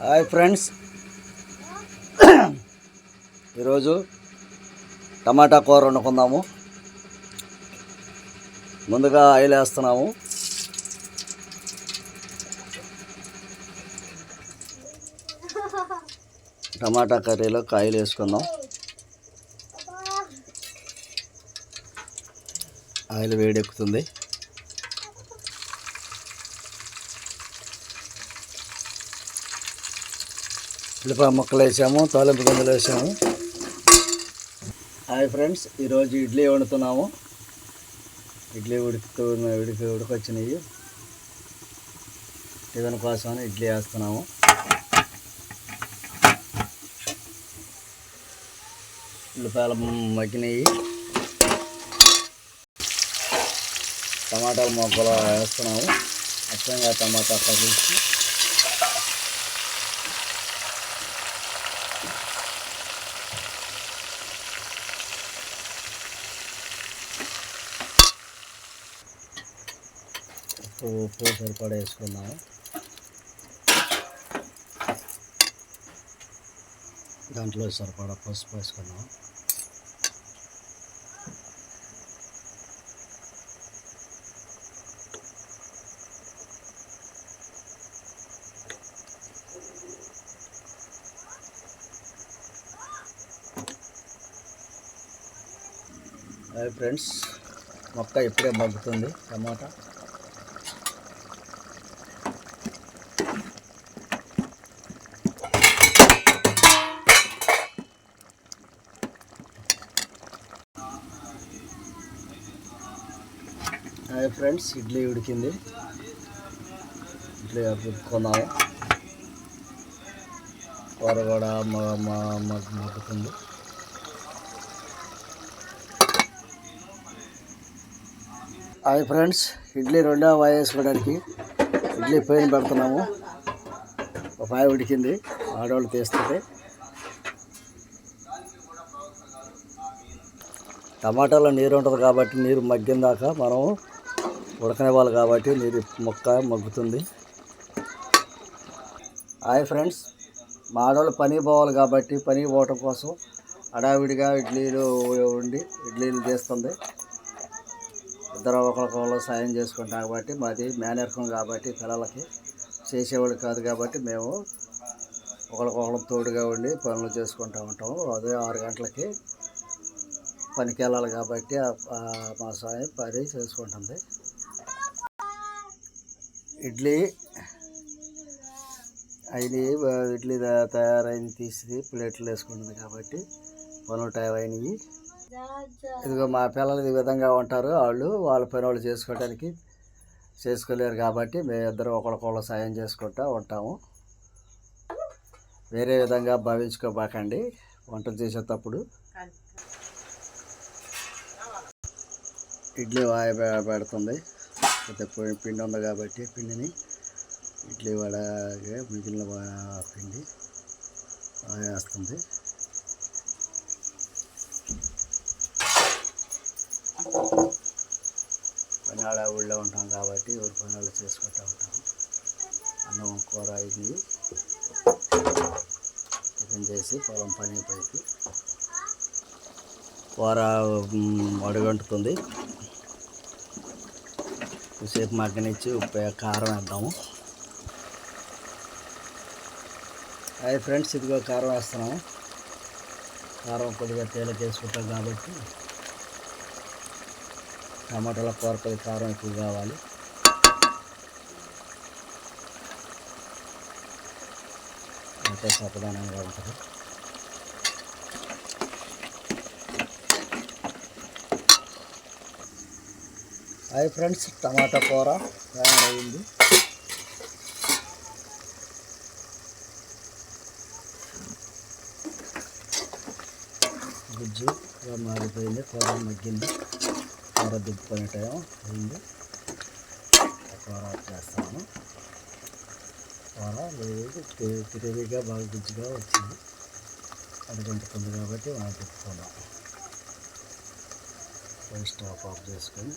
Hi friends. ఈరోజు టమాటా కూర వండుకుందాము. ముందుగా ఆయిల్ వేస్తున్నాము. టమాటా కర్రీలో ఆయిల్ వేసుకుందాం. ఆయిల్ వేడెక్కుతుంది. ఉల్లిపాయ ముక్కలు వేసాము తాలింపు గింజలు వేసాము. హాయ్ ఫ్రెండ్స్ ఈరోజు ఇడ్లీ వండుతున్నాము. ఇడ్లీ ఉడుకుతూ ఉడికి ఉడకొచ్చినాయి టిఫిన్ కోసం ఇడ్లీ వేస్తున్నాము. ఉల్లిపాయలు మగ్గినాయి టమాటాలు మొక్కలు వేస్తున్నాము. అచ్చంగా టమాటా కర్రీ ఉప్పు ఉప్పు సరిపడా వేసుకున్నాము దాంట్లో సరిపడా పసుపు వేసుకున్నాము హాయ్ ఫ్రెండ్స్ మొక్క ఇప్పుడే మగ్గుతుంది టమాటా. హాయ్ ఫ్రెండ్స్ ఇడ్లీ ఉడికింది. ఇడ్లీ పెట్టుకున్నాము కూర కూడా మా మా మ- మగ్గుతుంది హాయ్ ఫ్రెండ్స్ ఇడ్లీ రెండో వాయి వేసుకోవడానికి ఇడ్లీ పైన పెడుతున్నాము. ఒక వాయి ఉడికింది ఆడవాళ్ళు తీస్తుంది టమాటాలో నీరు ఉంటుంది కాబట్టి నీరు మగ్గిన దాకా మనం ఉడకనివ్వాలి కాబట్టి నీరు మొక్క మగ్గుతుంది. హాయ్ ఫ్రెండ్స్ మా ఆడవాళ్ళు పని పోవాలి కాబట్టి పని పోవటం కోసం హడావిడిగా ఇడ్లీలు ఉండి ఇడ్లీలు తీస్తుంది ఇద్దరు ఒకరికొకరు సాయం చేసుకుంటాం కాబట్టి మాది మేనర్కం కాబట్టి పిల్లలకి చేసేవాళ్ళు కాదు కాబట్టి మేము ఒకరికొకరు తోడుగా ఉండి పనులు చేసుకుంటూ ఉంటాము అదే ఆరు గంటలకి పనికి వెళ్ళాలి కాబట్టి మా సాయం పని చేసుకుంటుంది. ఇడ్లీ. అయినవి ఇడ్లీ తయారైన తీసి ప్లేట్లు వేసుకుంటుంది కాబట్టి పనులు టైం అయినవి ఇదిగో మా పిల్లలు ఈ విధంగా ఉంటారు. వాళ్ళు వాళ్ళ పని వాళ్ళు చేసుకోవడానికి చేసుకోలేరు కాబట్టి మేమిద్దరం ఒకరికొకరు సాయం చేసుకుంటూ ఉంటాము. వేరే విధంగా భావించుకోబాకండి. వంటలు చేసేటప్పుడు ఇడ్లీ వాయ పెడుతుంది. పెద్ద పిండి ఉంది కాబట్టి పిండిని ఇడ్లీ వడగా మిగిలిన పిండి వేస్తుంది. పని ఆడ ఊళ్ళో ఉంటాం కాబట్టి ఎవరి పని వాళ్ళు చేసుకుంటూ ఉంటాం. అన్నం కూర ఇది టిఫిన్ చేసి పొలం పని పైకి కూర మ్, అడుగంటుతుంది కొద్దిసేపు మగ్గనిచ్చి ఉప్పు కారం వేద్దాము. అది ఫ్రెండ్స్ ఇదిగో కారం వేస్తున్నాము. కారం కొద్దిగా తేలిక వేసుకుంటాం కాబట్టి టమాటాల కూర కొద్ది కారం ఎక్కువ కావాలి. అయితే సపదానంగా ఉంటుంది. హాయ్ ఫ్రెండ్స్ టమాటా కూర తయారైంది. గుజ్జు ఇలా మారిపోయింది కూర మగ్గింది. కూర దిప్పుకునే టైం అయింది. కూర చేస్తాను. కూర లేదు తి- తిరిగిగా బాగా గుజ్జుగా వచ్చింది. అడుగుంటుంది కాబట్టి మనం తిప్పుకుందాం స్టవ్ ఆఫ్ చేసుకొని